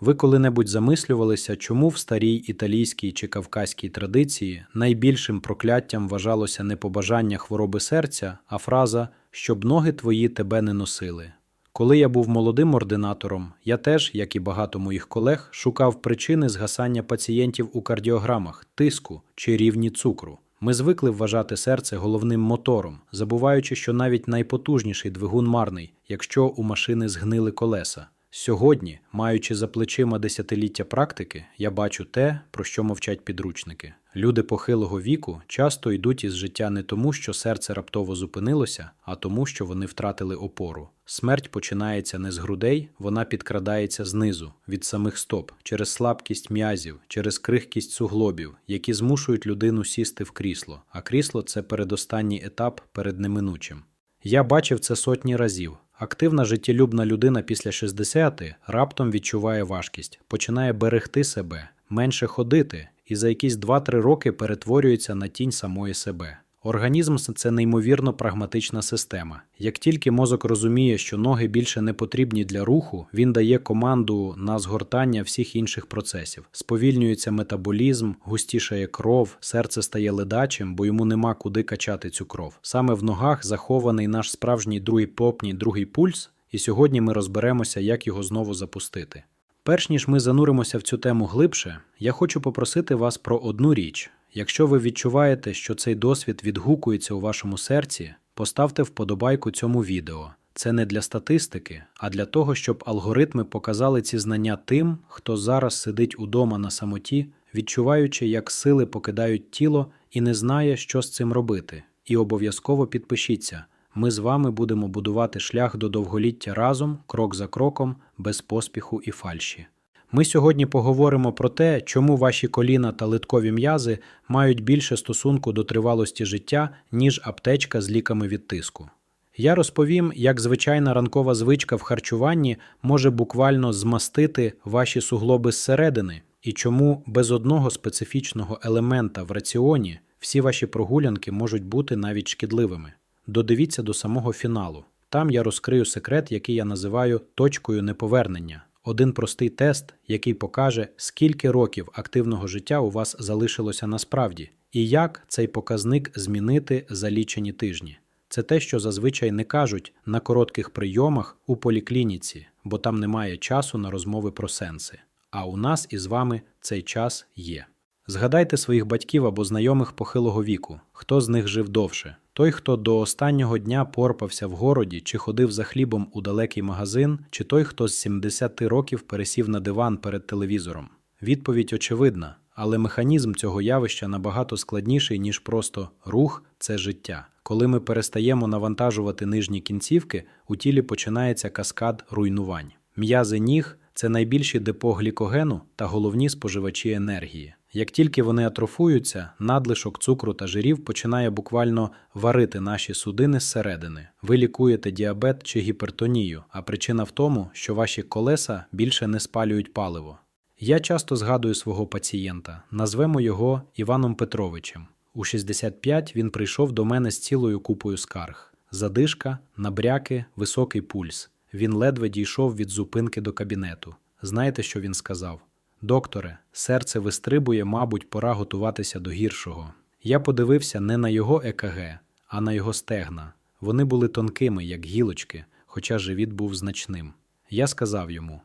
Ви коли-небудь замислювалися, чому в старій італійській чи кавказькій традиції найбільшим прокляттям вважалося не побажання хвороби серця, а фраза щоб ноги твої тебе не носили. Коли я був молодим ординатором, я теж, як і багато моїх колег, шукав причини згасання пацієнтів у кардіограмах, тиску чи рівні цукру. Ми звикли вважати серце головним мотором, забуваючи, що навіть найпотужніший двигун марний, якщо у машини згнили колеса. Сьогодні, маючи за плечима десятиліття практики, я бачу те, про що мовчать підручники. Люди похилого віку часто йдуть із життя не тому, що серце раптово зупинилося, а тому, що вони втратили опору. Смерть починається не з грудей, вона підкрадається знизу, від самих стоп, через слабкість м'язів, через крихкість суглобів, які змушують людину сісти в крісло. А крісло це передостанній етап перед неминучим. Я бачив це сотні разів. Активна життєлюбна людина після 60 раптом відчуває важкість, починає берегти себе, менше ходити і за якісь 2-3 роки перетворюється на тінь самої себе. Організм це неймовірно прагматична система. Як тільки мозок розуміє, що ноги більше не потрібні для руху, він дає команду на згортання всіх інших процесів. Сповільнюється метаболізм, густішає кров, серце стає ледачим, бо йому нема куди качати цю кров. Саме в ногах захований наш справжній другий попній другий пульс, і сьогодні ми розберемося, як його знову запустити. Перш ніж ми зануримося в цю тему глибше, я хочу попросити вас про одну річ. Якщо ви відчуваєте, що цей досвід відгукується у вашому серці, поставте вподобайку цьому відео. Це не для статистики, а для того, щоб алгоритми показали ці знання тим, хто зараз сидить удома на самоті, відчуваючи, як сили покидають тіло і не знає, що з цим робити. І обов'язково підпишіться. Ми з вами будемо будувати шлях до довголіття разом, крок за кроком, без поспіху і фальші. Ми сьогодні поговоримо про те, чому ваші коліна та литкові м'язи мають більше стосунку до тривалості життя, ніж аптечка з ліками від тиску. Я розповім, як звичайна ранкова звичка в харчуванні може буквально змастити ваші суглоби зсередини, і чому без одного специфічного елемента в раціоні всі ваші прогулянки можуть бути навіть шкідливими. Додивіться до самого фіналу. Там я розкрию секрет, який я називаю точкою неповернення. Один простий тест, який покаже, скільки років активного життя у вас залишилося насправді, і як цей показник змінити за лічені тижні. Це те, що зазвичай не кажуть на коротких прийомах у поліклініці, бо там немає часу на розмови про сенси. А у нас із вами цей час є. Згадайте своїх батьків або знайомих похилого віку, хто з них жив довше. Той, хто до останнього дня порпався в городі чи ходив за хлібом у далекий магазин, чи той, хто з 70 років пересів на диван перед телевізором. Відповідь очевидна, але механізм цього явища набагато складніший, ніж просто рух це життя. Коли ми перестаємо навантажувати нижні кінцівки, у тілі починається каскад руйнувань. М'язи ніг це найбільші депо глікогену та головні споживачі енергії. Як тільки вони атрофуються, надлишок цукру та жирів починає буквально варити наші судини зсередини. Ви лікуєте діабет чи гіпертонію, а причина в тому, що ваші колеса більше не спалюють паливо. Я часто згадую свого пацієнта, назвемо його Іваном Петровичем. У 65 він прийшов до мене з цілою купою скарг: задишка, набряки, високий пульс. Він ледве дійшов від зупинки до кабінету. Знаєте, що він сказав? Докторе, серце вистрибує, мабуть, пора готуватися до гіршого. Я подивився не на його ЕКГ, а на його стегна. Вони були тонкими, як гілочки, хоча живіт був значним. Я сказав йому: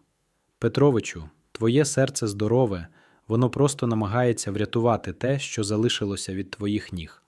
Петровичу, твоє серце здорове, воно просто намагається врятувати те, що залишилося від твоїх ніг.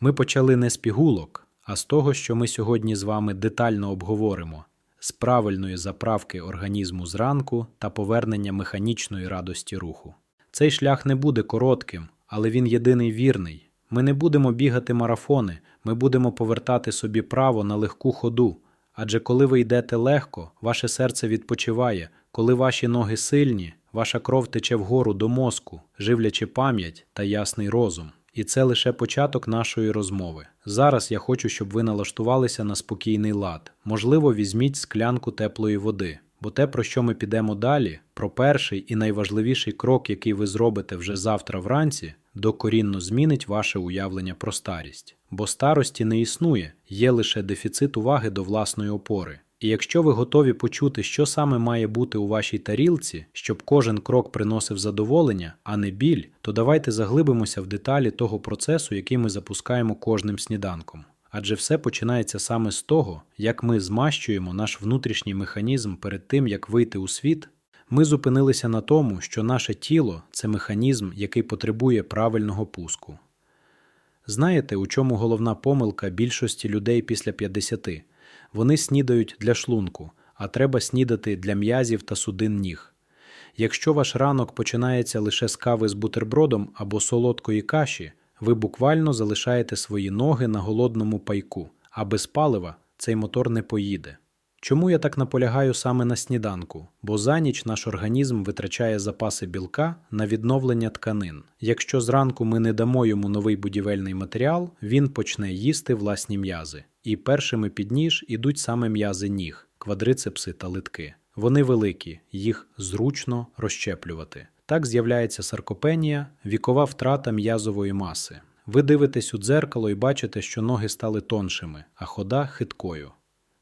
Ми почали не з пігулок, а з того, що ми сьогодні з вами детально обговоримо з правильної заправки організму зранку та повернення механічної радості руху. Цей шлях не буде коротким, але він єдиний вірний. Ми не будемо бігати марафони, ми будемо повертати собі право на легку ходу. Адже коли ви йдете легко, ваше серце відпочиває, коли ваші ноги сильні, ваша кров тече вгору до мозку, живлячи пам'ять та ясний розум. І це лише початок нашої розмови. Зараз я хочу, щоб ви налаштувалися на спокійний лад. Можливо, візьміть склянку теплої води. Бо те, про що ми підемо далі, про перший і найважливіший крок, який ви зробите вже завтра вранці, докорінно змінить ваше уявлення про старість. Бо старості не існує, є лише дефіцит уваги до власної опори. І якщо ви готові почути, що саме має бути у вашій тарілці, щоб кожен крок приносив задоволення, а не біль, то давайте заглибимося в деталі того процесу, який ми запускаємо кожним сніданком. Адже все починається саме з того, як ми змащуємо наш внутрішній механізм перед тим, як вийти у світ. Ми зупинилися на тому, що наше тіло це механізм, який потребує правильного пуску. Знаєте, у чому головна помилка більшості людей після 50? Вони снідають для шлунку, а треба снідати для м'язів та судин ніг. Якщо ваш ранок починається лише з кави з бутербродом або солодкої каші, ви буквально залишаєте свої ноги на голодному пайку, а без палива цей мотор не поїде. Чому я так наполягаю саме на сніданку? Бо за ніч наш організм витрачає запаси білка на відновлення тканин. Якщо зранку ми не дамо йому новий будівельний матеріал, він почне їсти власні м'язи. І першими під ніж ідуть саме м'язи ніг, квадрицепси та литки. Вони великі, їх зручно розщеплювати. Так з'являється саркопенія, вікова втрата м'язової маси. Ви дивитесь у дзеркало і бачите, що ноги стали тоншими, а хода хиткою.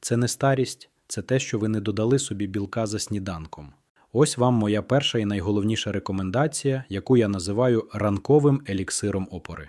Це не старість, це те, що ви не додали собі білка за сніданком. Ось вам моя перша і найголовніша рекомендація, яку я називаю ранковим еліксиром опори.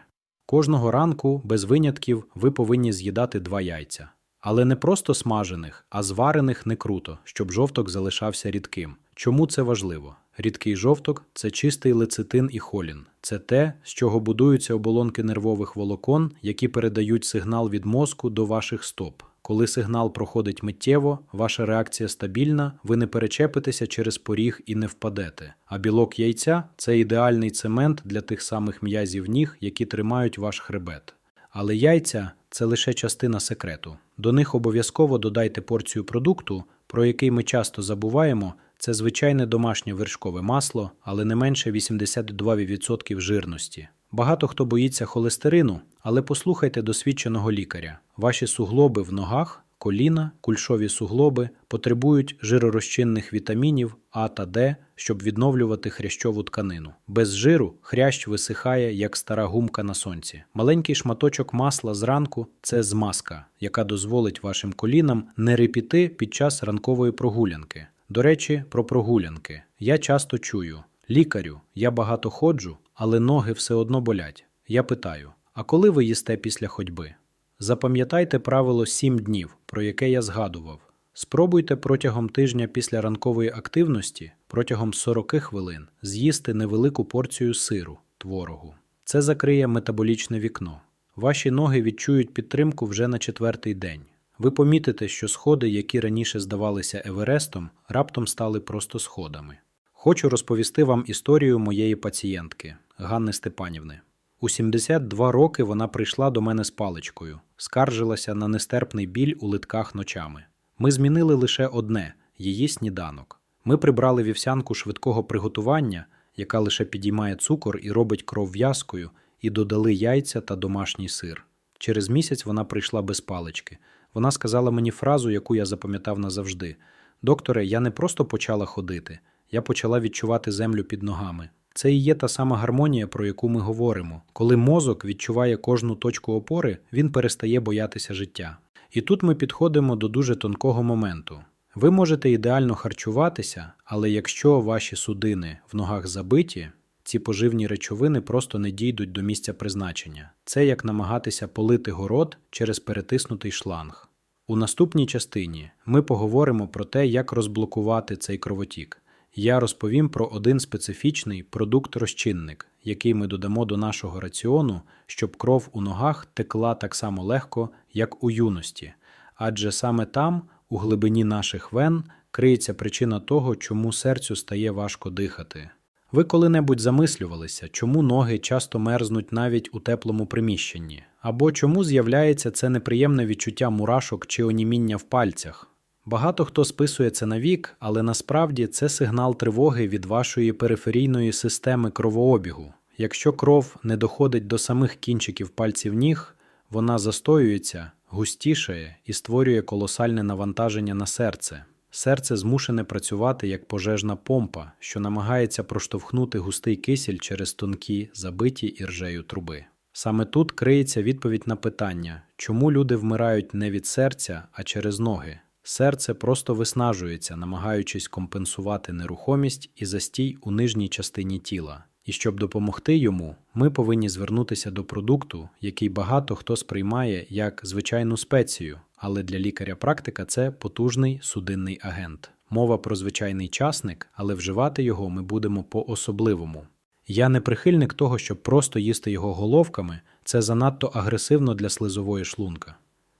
Кожного ранку, без винятків, ви повинні з'їдати два яйця. Але не просто смажених, а зварених не круто, щоб жовток залишався рідким. Чому це важливо? Рідкий жовток це чистий лецитин і холін. Це те, з чого будуються оболонки нервових волокон, які передають сигнал від мозку до ваших стоп. Коли сигнал проходить миттєво, ваша реакція стабільна, ви не перечепитеся через поріг і не впадете. А білок яйця це ідеальний цемент для тих самих м'язів ніг, які тримають ваш хребет. Але яйця це лише частина секрету. До них обов'язково додайте порцію продукту, про який ми часто забуваємо. Це звичайне домашнє вершкове масло, але не менше 82% жирності. Багато хто боїться холестерину, але послухайте досвідченого лікаря. Ваші суглоби в ногах, коліна, кульшові суглоби потребують жиророзчинних вітамінів А та Д, щоб відновлювати хрящову тканину. Без жиру хрящ висихає, як стара гумка на сонці. Маленький шматочок масла зранку це змазка, яка дозволить вашим колінам не репіти під час ранкової прогулянки. До речі, про прогулянки. Я часто чую: лікарю, я багато ходжу, але ноги все одно болять. Я питаю: а коли ви їсте після ходьби? Запам'ятайте правило 7 днів, про яке я згадував. Спробуйте протягом тижня після ранкової активності протягом 40 хвилин з'їсти невелику порцію сиру, творогу. Це закриє метаболічне вікно. Ваші ноги відчують підтримку вже на четвертий день. Ви помітите, що сходи, які раніше здавалися Еверестом, раптом стали просто сходами. Хочу розповісти вам історію моєї пацієнтки Ганни Степанівни. У 72 роки вона прийшла до мене з паличкою, скаржилася на нестерпний біль у литках ночами. Ми змінили лише одне її сніданок. Ми прибрали вівсянку швидкого приготування, яка лише підіймає цукор і робить кров в'язкою, і додали яйця та домашній сир. Через місяць вона прийшла без палички. Вона сказала мені фразу, яку я запам'ятав назавжди: Докторе, я не просто почала ходити, я почала відчувати землю під ногами. Це і є та сама гармонія, про яку ми говоримо. Коли мозок відчуває кожну точку опори, він перестає боятися життя. І тут ми підходимо до дуже тонкого моменту. Ви можете ідеально харчуватися, але якщо ваші судини в ногах забиті, ці поживні речовини просто не дійдуть до місця призначення. Це як намагатися полити город через перетиснутий шланг. У наступній частині ми поговоримо про те, як розблокувати цей кровотік. Я розповім про один специфічний продукт-розчинник, який ми додамо до нашого раціону, щоб кров у ногах текла так само легко, як у юності, адже саме там, у глибині наших вен, криється причина того, чому серцю стає важко дихати. Ви коли-небудь замислювалися, чому ноги часто мерзнуть навіть у теплому приміщенні, або чому з'являється це неприємне відчуття мурашок чи оніміння в пальцях? Багато хто списує це на вік, але насправді це сигнал тривоги від вашої периферійної системи кровообігу. Якщо кров не доходить до самих кінчиків пальців ніг, вона застоюється, густішає і створює колосальне навантаження на серце. Серце змушене працювати як пожежна помпа, що намагається проштовхнути густий кисіль через тонкі, забиті іржею труби. Саме тут криється відповідь на питання, чому люди вмирають не від серця, а через ноги. Серце просто виснажується, намагаючись компенсувати нерухомість і застій у нижній частині тіла. І щоб допомогти йому, ми повинні звернутися до продукту, який багато хто сприймає як звичайну спецію, але для лікаря-практика це потужний судинний агент. Мова про звичайний часник, але вживати його ми будемо по-особливому. Я не прихильник того, щоб просто їсти його головками, це занадто агресивно для слизової шлунка.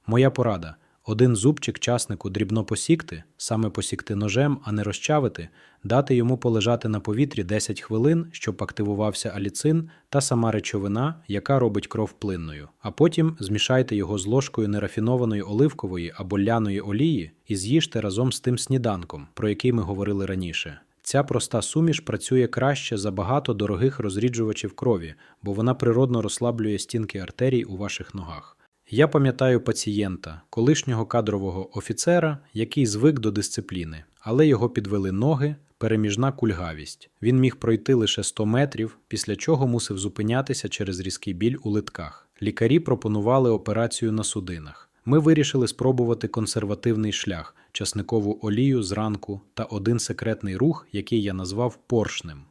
Моя порада один зубчик часнику дрібно посікти, саме посікти ножем, а не розчавити, дати йому полежати на повітрі 10 хвилин, щоб активувався аліцин та сама речовина, яка робить кров плинною. А потім змішайте його з ложкою нерафінованої оливкової або ляної олії і з'їжте разом з тим сніданком, про який ми говорили раніше. Ця проста суміш працює краще за багато дорогих розріджувачів крові, бо вона природно розслаблює стінки артерій у ваших ногах. Я пам'ятаю пацієнта, колишнього кадрового офіцера, який звик до дисципліни, але його підвели ноги, переміжна кульгавість. Він міг пройти лише 100 метрів, після чого мусив зупинятися через різкий біль у литках. Лікарі пропонували операцію на судинах. Ми вирішили спробувати консервативний шлях, часникову олію зранку та один секретний рух, який я назвав поршнем.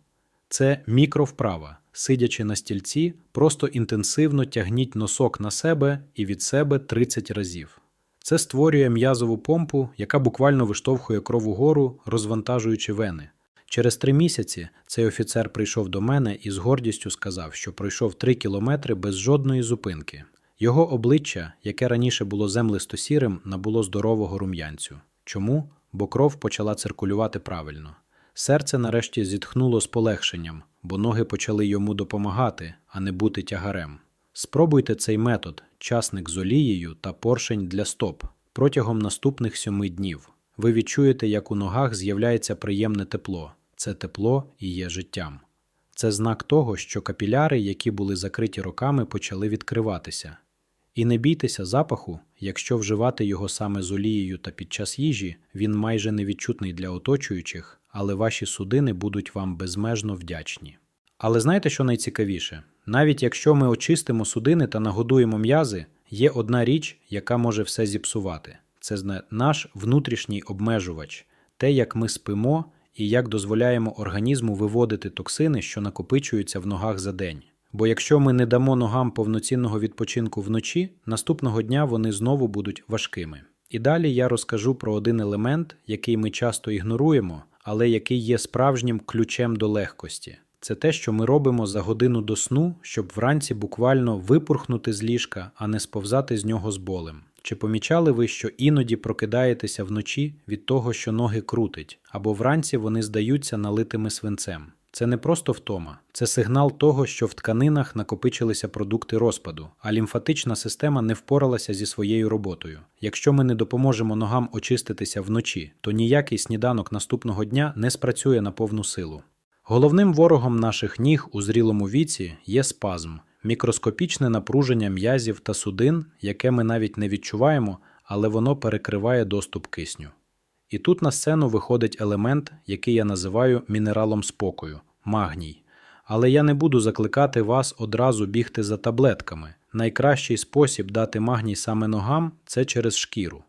Це мікровправа. Сидячи на стільці, просто інтенсивно тягніть носок на себе і від себе 30 разів. Це створює м'язову помпу, яка буквально виштовхує кров угору, розвантажуючи вени. Через три місяці цей офіцер прийшов до мене і з гордістю сказав, що пройшов три кілометри без жодної зупинки. Його обличчя, яке раніше було землисто-сірим, набуло здорового рум'янцю. Чому? Бо кров почала циркулювати правильно. Серце нарешті зітхнуло з полегшенням, бо ноги почали йому допомагати, а не бути тягарем. Спробуйте цей метод, часник з олією та поршень для стоп протягом наступних сьоми днів. Ви відчуєте, як у ногах з'являється приємне тепло. Це тепло і є життям. Це знак того, що капіляри, які були закриті роками, почали відкриватися. І не бійтеся запаху, якщо вживати його саме з олією та під час їжі, він майже невідчутний для оточуючих, але ваші судини будуть вам безмежно вдячні. Але знаєте, що найцікавіше? Навіть якщо ми очистимо судини та нагодуємо м'язи, є одна річ, яка може все зіпсувати. Це наш внутрішній обмежувач, те, як ми спимо і як дозволяємо організму виводити токсини, що накопичуються в ногах за день. Бо якщо ми не дамо ногам повноцінного відпочинку вночі, наступного дня вони знову будуть важкими. І далі я розкажу про один елемент, який ми часто ігноруємо, але який є справжнім ключем до легкості. Це те, що ми робимо за годину до сну, щоб вранці буквально випурхнути з ліжка, а не сповзати з нього з болем. Чи помічали ви, що іноді прокидаєтеся вночі від того, що ноги крутить, або вранці вони здаються налитими свинцем? Це не просто втома, це сигнал того, що в тканинах накопичилися продукти розпаду, а лімфатична система не впоралася зі своєю роботою. Якщо ми не допоможемо ногам очиститися вночі, то ніякий сніданок наступного дня не спрацює на повну силу. Головним ворогом наших ніг у зрілому віці є спазм, мікроскопічне напруження м'язів та судин, яке ми навіть не відчуваємо, але воно перекриває доступ кисню. І тут на сцену виходить елемент, який я називаю мінералом спокою магній. Але я не буду закликати вас одразу бігти за таблетками. Найкращий спосіб дати магній саме ногам це через шкіру.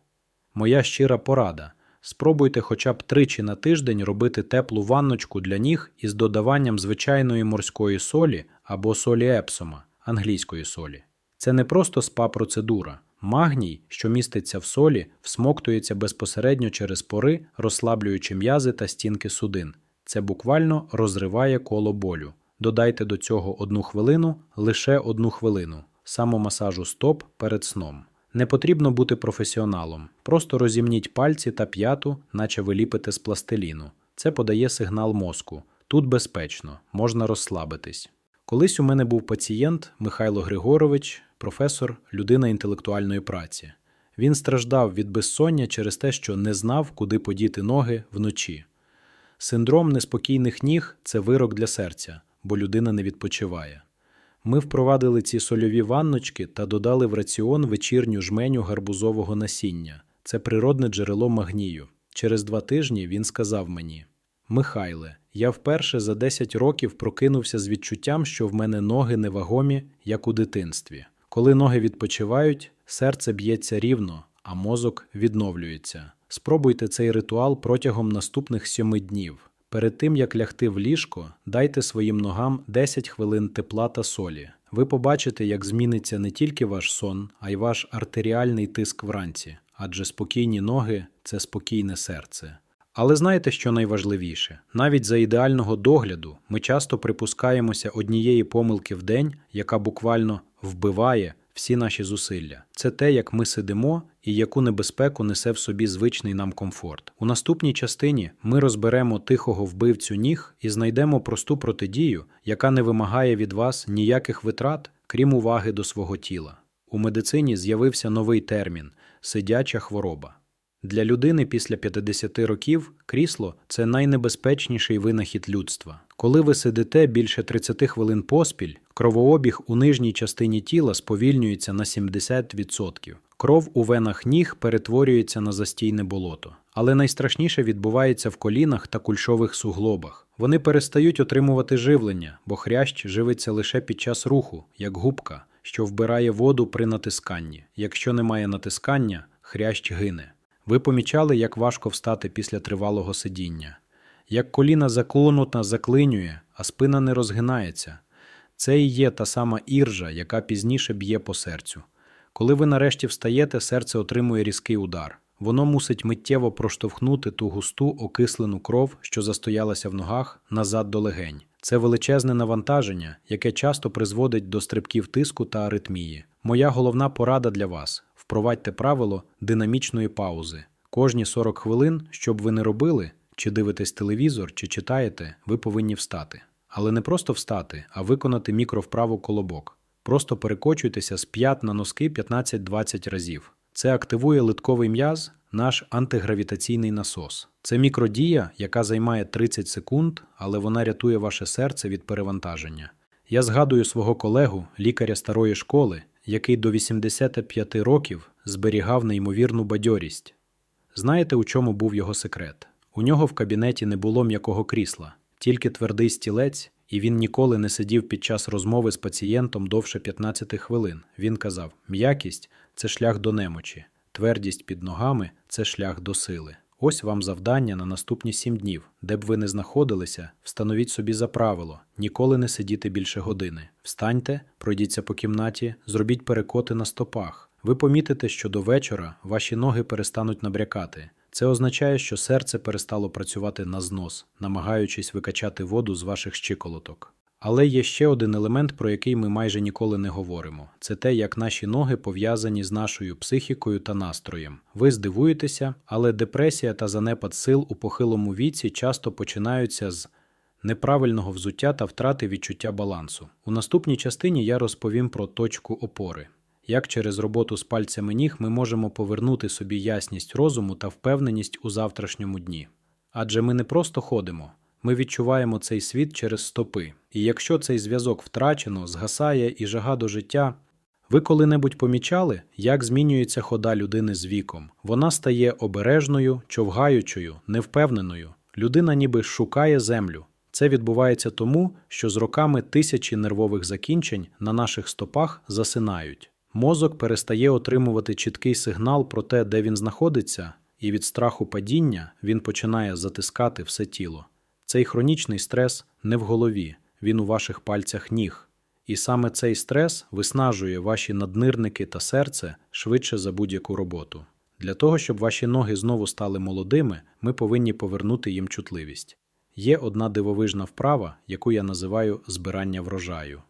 Моя щира порада. Спробуйте хоча б тричі на тиждень робити теплу ванночку для ніг із додаванням звичайної морської солі або солі епсома англійської солі. Це не просто спа-процедура. Магній, що міститься в солі, всмоктується безпосередньо через пори, розслаблюючи м'язи та стінки судин. Це буквально розриває коло болю. Додайте до цього одну хвилину, лише одну хвилину, самомасажу стоп перед сном. Не потрібно бути професіоналом. Просто розімніть пальці та п'яту, наче ви ліпите з пластиліну. Це подає сигнал мозку. Тут безпечно, можна розслабитись. Колись у мене був пацієнт Михайло Григорович, професор, людина інтелектуальної праці. Він страждав від безсоння через те, що не знав, куди подіти ноги вночі. Синдром неспокійних ніг це вирок для серця, бо людина не відпочиває. Ми впровадили ці сольові ванночки та додали в раціон вечірню жменю гарбузового насіння. Це природне джерело магнію. Через два тижні він сказав мені: Михайле, я вперше за 10 років прокинувся з відчуттям, що в мене ноги невагомі, як у дитинстві. Коли ноги відпочивають, серце б'ється рівно, а мозок відновлюється. Спробуйте цей ритуал протягом наступних сьоми днів. Перед тим як лягти в ліжко, дайте своїм ногам 10 хвилин тепла та солі. Ви побачите, як зміниться не тільки ваш сон, а й ваш артеріальний тиск вранці, адже спокійні ноги це спокійне серце. Але знаєте, що найважливіше? Навіть за ідеального догляду ми часто припускаємося однієї помилки в день, яка буквально вбиває всі наші зусилля. Це те, як ми сидимо і яку небезпеку несе в собі звичний нам комфорт. У наступній частині ми розберемо тихого вбивцю ніг і знайдемо просту протидію, яка не вимагає від вас ніяких витрат, крім уваги до свого тіла. У медицині з'явився новий термін сидяча хвороба. Для людини після 50 років крісло це найнебезпечніший винахід людства. Коли ви сидите більше 30 хвилин поспіль, кровообіг у нижній частині тіла сповільнюється на 70%. Кров у венах ніг перетворюється на застійне болото. Але найстрашніше відбувається в колінах та кульшових суглобах. Вони перестають отримувати живлення, бо хрящ живиться лише під час руху, як губка, що вбирає воду при натисканні. Якщо немає натискання, хрящ гине. Ви помічали, як важко встати після тривалого сидіння, як коліна заклонута заклинює, а спина не розгинається. Це і є та сама іржа, яка пізніше б'є по серцю. Коли ви нарешті встаєте, серце отримує різкий удар. Воно мусить миттєво проштовхнути ту густу окислену кров, що застоялася в ногах, назад до легень. Це величезне навантаження, яке часто призводить до стрибків тиску та аритмії. Моя головна порада для вас впровадьте правило динамічної паузи. Кожні 40 хвилин, що б ви не робили, чи дивитесь телевізор, чи читаєте, ви повинні встати. Але не просто встати, а виконати мікровправу колобок. Просто перекочуйтеся з п'ят на носки 15-20 разів. Це активує литковий м'яз, наш антигравітаційний насос. Це мікродія, яка займає 30 секунд, але вона рятує ваше серце від перевантаження. Я згадую свого колегу, лікаря старої школи, який до 85 років зберігав неймовірну бадьорість. Знаєте, у чому був його секрет? У нього в кабінеті не було м'якого крісла, тільки твердий стілець, і він ніколи не сидів під час розмови з пацієнтом довше 15 хвилин. Він казав: м'якість це шлях до немочі, твердість під ногами це шлях до сили. Ось вам завдання на наступні сім днів, де б ви не знаходилися, встановіть собі за правило ніколи не сидіти більше години. Встаньте, пройдіться по кімнаті, зробіть перекоти на стопах. Ви помітите, що до вечора ваші ноги перестануть набрякати. Це означає, що серце перестало працювати на знос, намагаючись викачати воду з ваших щиколоток. Але є ще один елемент, про який ми майже ніколи не говоримо: це те, як наші ноги пов'язані з нашою психікою та настроєм. Ви здивуєтеся, але депресія та занепад сил у похилому віці часто починаються з неправильного взуття та втрати відчуття балансу. У наступній частині я розповім про точку опори. Як через роботу з пальцями ніг ми можемо повернути собі ясність розуму та впевненість у завтрашньому дні. Адже ми не просто ходимо, ми відчуваємо цей світ через стопи. І якщо цей зв'язок втрачено, згасає і жага до життя. Ви коли-небудь помічали, як змінюється хода людини з віком? Вона стає обережною, човгаючою, невпевненою. Людина ніби шукає землю. Це відбувається тому, що з роками тисячі нервових закінчень на наших стопах засинають. Мозок перестає отримувати чіткий сигнал про те, де він знаходиться, і від страху падіння він починає затискати все тіло. Цей хронічний стрес не в голові, він у ваших пальцях ніг. І саме цей стрес виснажує ваші наднирники та серце швидше за будь-яку роботу. Для того, щоб ваші ноги знову стали молодими, ми повинні повернути їм чутливість. Є одна дивовижна вправа, яку я називаю збирання врожаю.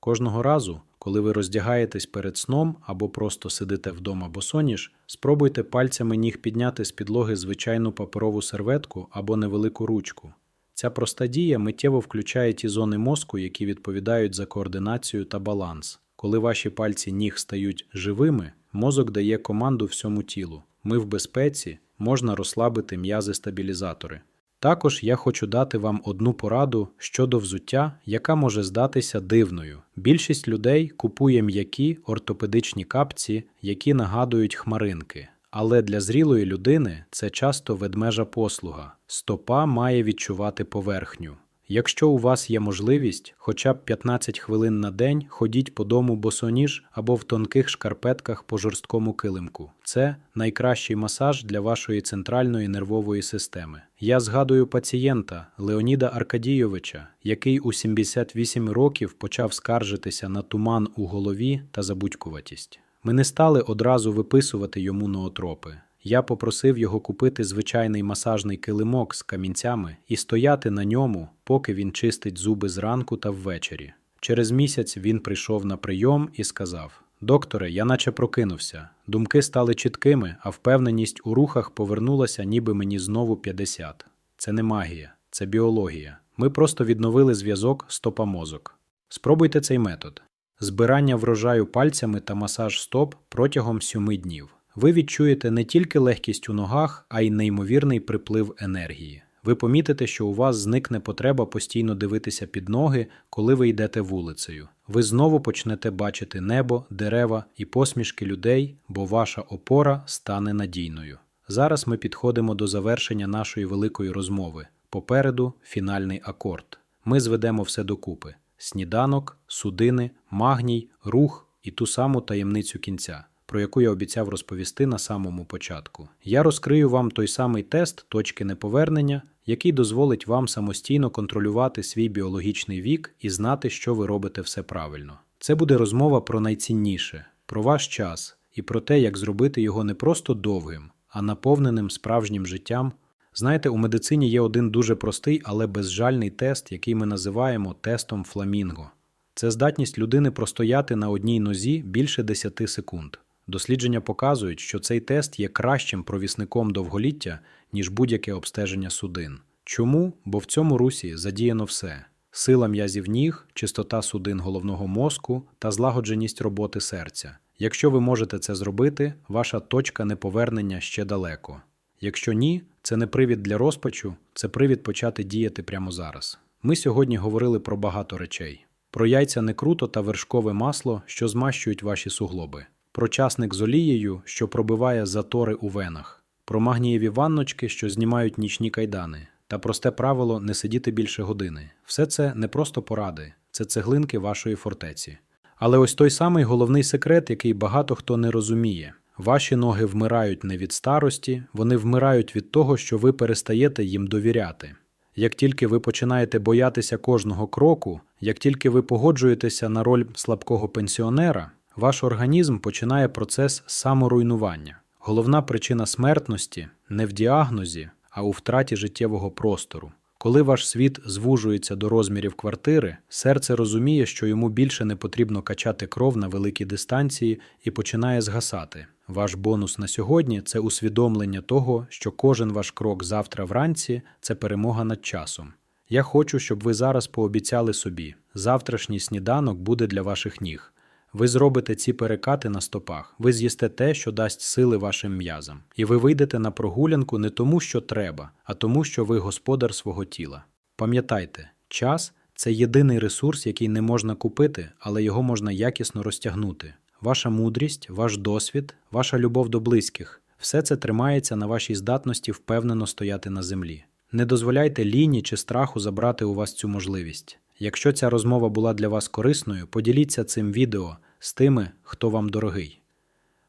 Кожного разу, коли ви роздягаєтесь перед сном або просто сидите вдома босоніж, спробуйте пальцями ніг підняти з підлоги звичайну паперову серветку або невелику ручку. Ця проста дія миттєво включає ті зони мозку, які відповідають за координацію та баланс. Коли ваші пальці ніг стають живими, мозок дає команду всьому тілу. Ми в безпеці, можна розслабити м'язи-стабілізатори. Також я хочу дати вам одну пораду щодо взуття, яка може здатися дивною. Більшість людей купує м'які ортопедичні капці, які нагадують хмаринки. Але для зрілої людини це часто ведмежа послуга. Стопа має відчувати поверхню. Якщо у вас є можливість, хоча б 15 хвилин на день ходіть по дому босоніж або в тонких шкарпетках по жорсткому килимку. Це найкращий масаж для вашої центральної нервової системи. Я згадую пацієнта Леоніда Аркадійовича, який у 78 років почав скаржитися на туман у голові та забудькуватість. Ми не стали одразу виписувати йому ноотропи. Я попросив його купити звичайний масажний килимок з камінцями і стояти на ньому, поки він чистить зуби зранку та ввечері. Через місяць він прийшов на прийом і сказав: Докторе, я наче прокинувся. Думки стали чіткими, а впевненість у рухах повернулася, ніби мені знову 50. Це не магія, це біологія. Ми просто відновили зв'язок стопа-мозок. Спробуйте цей метод: збирання врожаю пальцями та масаж стоп протягом 7 днів. Ви відчуєте не тільки легкість у ногах, а й неймовірний приплив енергії. Ви помітите, що у вас зникне потреба постійно дивитися під ноги, коли ви йдете вулицею. Ви знову почнете бачити небо, дерева і посмішки людей, бо ваша опора стане надійною. Зараз ми підходимо до завершення нашої великої розмови. Попереду фінальний акорд. Ми зведемо все докупи: сніданок, судини, магній, рух і ту саму таємницю кінця про яку я обіцяв розповісти на самому початку. Я розкрию вам той самий тест точки неповернення, який дозволить вам самостійно контролювати свій біологічний вік і знати, що ви робите все правильно. Це буде розмова про найцінніше, про ваш час і про те, як зробити його не просто довгим, а наповненим справжнім життям. Знаєте, у медицині є один дуже простий, але безжальний тест, який ми називаємо тестом фламінго. Це здатність людини простояти на одній нозі більше 10 секунд. Дослідження показують, що цей тест є кращим провісником довголіття, ніж будь-яке обстеження судин. Чому? Бо в цьому русі задіяно все: сила м'язів ніг, чистота судин головного мозку та злагодженість роботи серця. Якщо ви можете це зробити, ваша точка неповернення ще далеко. Якщо ні, це не привід для розпачу, це привід почати діяти прямо зараз. Ми сьогодні говорили про багато речей: про яйця не круто та вершкове масло, що змащують ваші суглоби про часник з олією, що пробиває затори у венах, про магнієві ванночки, що знімають нічні кайдани, та просте правило не сидіти більше години. Все це не просто поради, це цеглинки вашої фортеці. Але ось той самий головний секрет, який багато хто не розуміє. Ваші ноги вмирають не від старості, вони вмирають від того, що ви перестаєте їм довіряти. Як тільки ви починаєте боятися кожного кроку, як тільки ви погоджуєтеся на роль слабкого пенсіонера, ваш організм починає процес саморуйнування. Головна причина смертності не в діагнозі, а у втраті життєвого простору. Коли ваш світ звужується до розмірів квартири, серце розуміє, що йому більше не потрібно качати кров на великій дистанції і починає згасати. Ваш бонус на сьогодні це усвідомлення того, що кожен ваш крок завтра вранці це перемога над часом. Я хочу, щоб ви зараз пообіцяли собі, завтрашній сніданок буде для ваших ніг. Ви зробите ці перекати на стопах, ви з'їсте те, що дасть сили вашим м'язам, і ви вийдете на прогулянку не тому, що треба, а тому, що ви господар свого тіла. Пам'ятайте, час це єдиний ресурс, який не можна купити, але його можна якісно розтягнути. Ваша мудрість, ваш досвід, ваша любов до близьких все це тримається на вашій здатності впевнено стояти на землі. Не дозволяйте ліні чи страху забрати у вас цю можливість. Якщо ця розмова була для вас корисною, поділіться цим відео з тими, хто вам дорогий.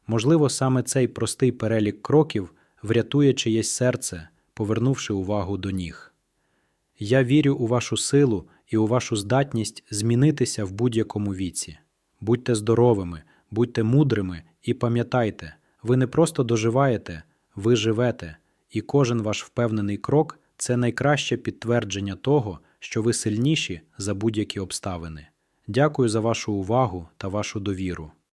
Можливо, саме цей простий перелік кроків врятує чиєсь серце, повернувши увагу до ніг. Я вірю у вашу силу і у вашу здатність змінитися в будь-якому віці. Будьте здоровими, будьте мудрими і пам'ятайте, ви не просто доживаєте, ви живете, і кожен ваш впевнений крок це найкраще підтвердження того, що ви сильніші за будь-які обставини. Дякую за вашу увагу та вашу довіру.